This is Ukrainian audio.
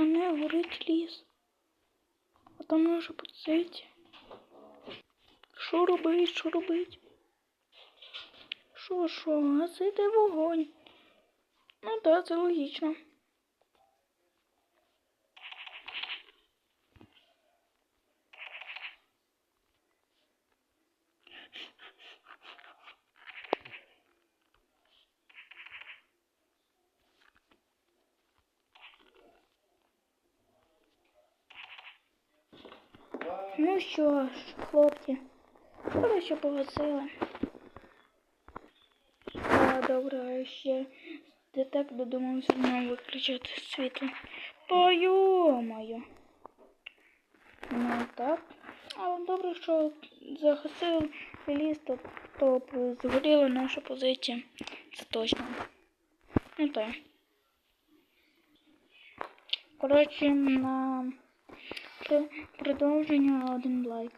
Пацани, горить ліс. А там наша позиція. Що робить, що робить? Що, що, гасити вогонь? Ну так, це логічно. Ну що ж, хлопці, що погасили. А, добре, ще де так додумався знову виключати світло. Пойомаю. Ну так. Але добре, що загасив ліс, то, то згоріла наша позиція. Це точно. Ну так. Коротше, на продовження один лайк.